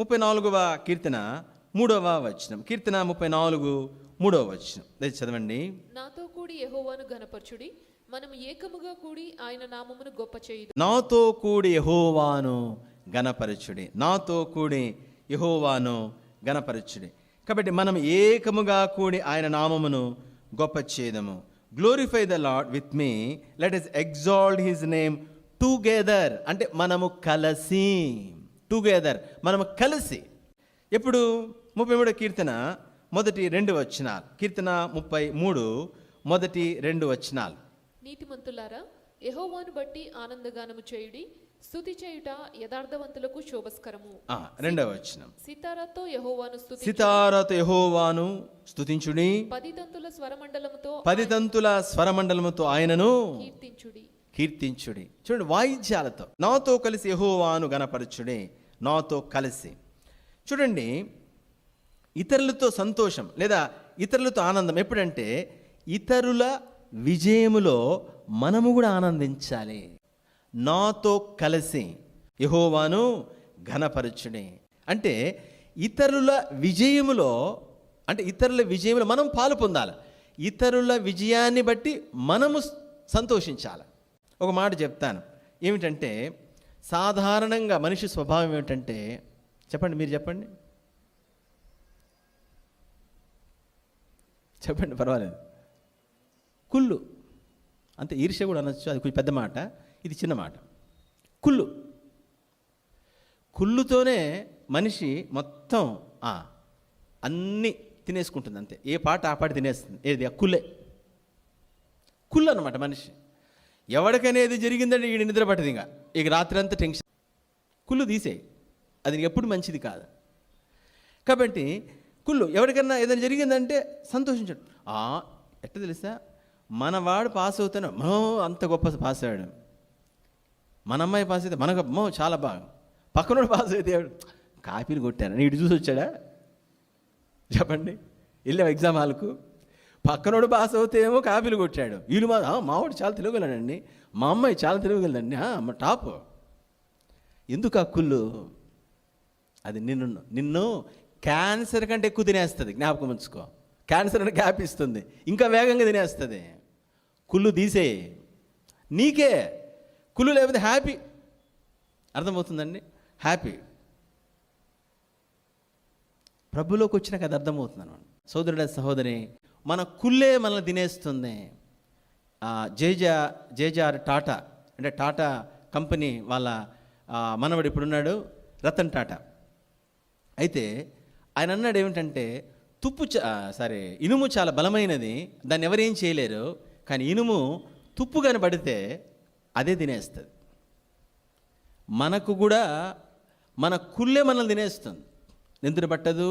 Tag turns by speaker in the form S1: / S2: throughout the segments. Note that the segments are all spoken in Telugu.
S1: ముప్పై నాలుగవ కీర్తన మూడవ వచనం. కీర్తన ముప్పై నాలుగు మూడవ వచనం. దయచేసి చదవండి.
S2: నాతో కూడి యెహోవాను ఘనపరచుడి మనం ఏకముగా కూడి ఆయన నామమును గొప్ప చేయుదు
S1: నాతో కూడి యహోవాను గణపరచుడి నాతో కూడి యహోవాను గణపరచుడి కాబట్టి మనం ఏకముగా కూడి ఆయన నామమును గొప్ప చేదము glorify the Lord with me let us exalt his name together అంటే మనము కలిసి టుగెదర్ మనము కలిసి. ఎప్పుడు? ముప్పై మూడో కీర్తన మొదటి రెండు వచనాలు. కీర్తన ముప్పై మూడు మొదటి రెండు వచనాలు.
S2: నీతిమంతులారా యెహోవాను బట్టి ఆనందగానము చేయుడి స్తుతి చేయుట యథార్థవంతులకు శోభస్కరము.
S1: ఆ, రెండవ వచనం.
S2: సితారాతో యెహోవాను స్తుతి
S1: సితారతో యహోవాను స్తుతించుడి
S2: పది తంతుల స్వరమండలముతో
S1: పది తంతుల స్వరమండలముతో ఆయనను
S2: కీర్తించుడి.
S1: కీర్తించుడి. చూడండి వాయిద్యాలతో నాతో కలిసి యహోవాను గణపరచుడి. నాతో కలిసి. చూడండి ఇతరులతో సంతోషం లేదా ఇతరులతో ఆనందం ఎప్పుడంటే ఇతరుల విజయములో మనము కూడా ఆనందించాలి. నాతో కలిసి. యహోవాను ఘనపరచుడి. అంటే ఇతరుల విజయములో అంటే ఇతరుల విజయంలో మనం పాలు పొందాలి. ఇతరుల విజయాన్ని బట్టి మనము సంతోషించాలి. ఒక మాట చెప్తాను. ఏమిటంటే సాధారణంగా మనిషి స్వభావం ఏమిటంటే చెప్పండి మీరు చెప్పండి. చెప్పండి పర్వాలేదు. కుళ్ళు. అంతే ఈర్ష్య కూడా అనొచ్చు అది కొంచెం పెద్ద మాట ఇది చిన్న మాట. కుళ్ళు. కుళ్ళుతోనే మనిషి మొత్తం అన్నీ తినేసుకుంటుంది అంతే. ఏ పాట ఆ పాట తినేస్తుంది ఏది? ఆ కుళ్ళే. కుళ్ళు అనమాట మనిషి. ఎవరికనేది జరిగిందంటే ఈడు నిద్ర పట్టదు ఇంకా. ఇక రాత్రి అంతా టెన్షన్ కుళ్ళు తీసేయి. అది ఎప్పుడు మంచిది కాదు. కాబట్టి కుళ్ళు ఎవరికైనా ఏదైనా జరిగిందంటే సంతోషించడు. ఆ, ఎట్ట తెలుసా? మనవాడు పాస్ అవుతాను మో అంత గొప్ప పాస్ అయ్యాడు. మన అమ్మాయి పాస్ అయితే మనకు అమ్మో చాలా బాగా. పక్కనోడు పాస్ అయితే కాపీలు కొట్టాను నీటి చూసి వచ్చాడా? చెప్పండి. వెళ్ళావు ఎగ్జామ్ హాల్కు? పక్కనోడు పాస్ అవుతే ఏమో కాపీలు కొట్టాడు. వీళ్ళు మా మావాడు చాలా తెలియగలడండి మా అమ్మాయి చాలా తెలియగలదండి మా టాప్. ఎందుకు ఆ కుళ్ళు? అది నిన్ను నిన్ను క్యాన్సర్ కంటే ఎక్కువ తినేస్తుంది. జ్ఞాపకం ఉంచుకో. క్యాన్సర్ అంటే గ్యాప్ ఇస్తుంది. ఇంకా వేగంగా తినేస్తుంది. కుళ్ళు తీసే నీకే. కుళ్ళు లేకపోతే హ్యాపీ. అర్థమవుతుందండి? హ్యాపీ. ప్రభులోకి వచ్చినాక అది అర్థమవుతుంది అనమాట సోదరుడ సహోదరి మన కుల్లే మనల్ని తినేస్తుంది. జేజా జేజార్ టాటా అంటే టాటా కంపెనీ వాళ్ళ మనవడు ఇప్పుడున్నాడు రతన్ టాటా. అయితే ఆయన అన్నాడు ఏమిటంటే తుప్పు చ సారీ ఇనుము చాలా బలమైనది దాన్ని ఎవరేం చేయలేరు కానీ ఇనుము తుప్పు కనబడితే పడితే అదే తినేస్తుంది. మనకు కూడా మన కుళ్ళే మనల్ని తినేస్తుంది. నిద్ర పట్టదు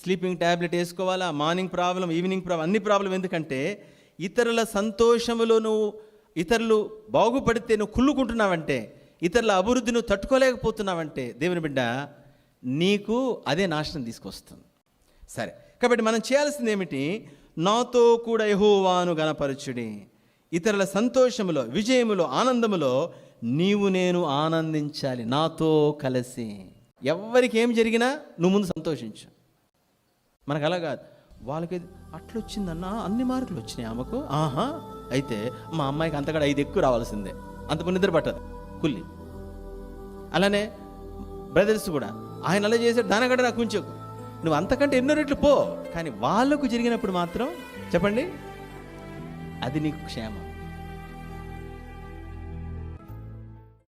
S1: స్లీపింగ్ ట్యాబ్లెట్ వేసుకోవాలా? మార్నింగ్ ప్రాబ్లం ఈవినింగ్ ప్రాబ్లం అన్ని ప్రాబ్లం ఎందుకంటే ఇతరుల సంతోషములో నువ్వు ఇతరులు బాగుపడితే నువ్వు కుళ్ళుకుంటున్నావంటే ఇతరుల అభివృద్ధి నువ్వు తట్టుకోలేకపోతున్నావంటే దేవుని బిడ్డ నీకు అదే నాశనం తీసుకొస్తుంది. సరే కాబట్టి మనం చేయాల్సింది ఏమిటి? నాతో కూడా యహోవాను గణపరచుడి. ఇతరుల సంతోషములో విజయములో ఆనందములో నీవు నేను ఆనందించాలి. నాతో కలిసి. ఎవరికి ఏం జరిగినా నువ్వు ముందు సంతోషించు. మనకు అలా కాదు. వాళ్ళకి అట్లా వచ్చిందన్న అన్ని మార్కులు వచ్చినాయి ఆమెకు. ఆహా. అయితే మా అమ్మాయికి అంతకడా ఐదు ఎక్కువ రావాల్సిందే. అంత నిద్ర పట్టదు. కుల్లి. అలానే బ్రదర్స్ కూడా. ఆయన అలా చేశాడు. దానికంటే నాకు కొంచెం నువ్వు అంతకంటే ఎన్నో రెట్లు పో. కానీ వాళ్ళకు జరిగినప్పుడు మాత్రం చెప్పండి. అది నీకు క్షేమం.